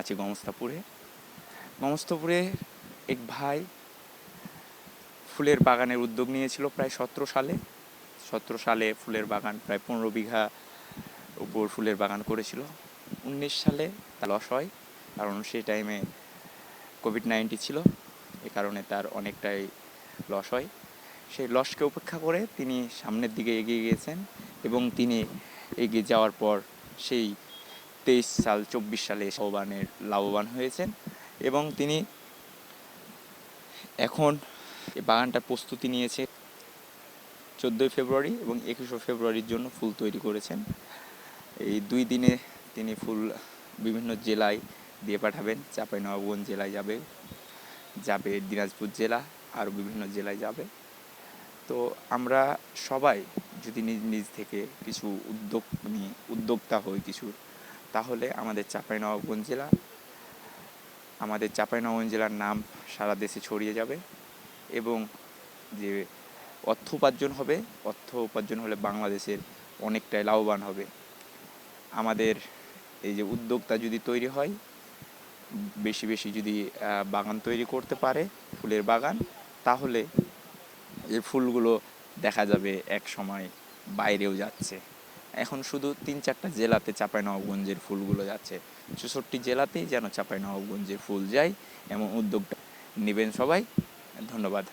আছি গমস্তাপুরে। গমস্তাপুরে এক ভাই ফুলের বাগানের উদ্যোগ নিয়েছিল প্রায় সতেরো সালে। সতেরো সালে ফুলের বাগান প্রায় পনেরো বিঘা উপর ফুলের বাগান করেছিল। উনিশ সালে তা লস হয়, কারণ সেই টাইমে কোভিড নাইন্টিন ছিল, এ কারণে তার অনেকটাই লস হয়। সেই লসকে উপেক্ষা করে তিনি সামনের দিকে এগিয়ে গিয়েছেন এবং তিনি এগিয়ে যাওয়ার পর সেই তেইশ সাল, চব্বিশ সালে লাভবানের লাভবান হয়েছেন এবং তিনি এখন এই বাগানটার প্রস্তুতি নিয়েছে চোদ্দোই ফেব্রুয়ারি এবং একুশে ফেব্রুয়ারির জন্য ফুল তৈরি করেছেন। এই দুই দিনে তিনি ফুল বিভিন্ন জেলায় দিয়ে পাঠাবেন। চাঁপাইনবাবগঞ্জ জেলায় যাবে যাবে দিনাজপুর জেলা, আরও বিভিন্ন জেলায় যাবে। তো আমরা সবাই যদি নিজ নিজ থেকে কিছু উদ্যোগ নিয়ে, উদ্যোক্তা হই কিছু তাহলে আমাদের চাঁপাইনবাবগঞ্জ জেলা, আমাদের চাঁপাইনবাবগঞ্জ জেলার নাম সারা দেশে ছড়িয়ে যাবে এবং যে অর্থ উপার্জন হবে, অর্থ উপার্জন হলে বাংলাদেশের অনেকটাই লাভবান হবে। আমাদের এই যে উদ্যোক্তা যদি তৈরি হয়, বেশি বেশি যদি বাগান তৈরি করতে পারে, ফুলের বাগান, তাহলে এই ফুলগুলো দেখা যাবে এক সময় বাইরেও যাচ্ছে। এখন শুধু তিন চারটা জেলাতে চাঁপাইনবাবগঞ্জের ফুলগুলো যাচ্ছে। চৌষট্টি জেলাতেই যেন চাঁপাইনবাবগঞ্জের ফুল যায়, এমন উদ্যোগটা নেবেন সবাই। ধন্যবাদ।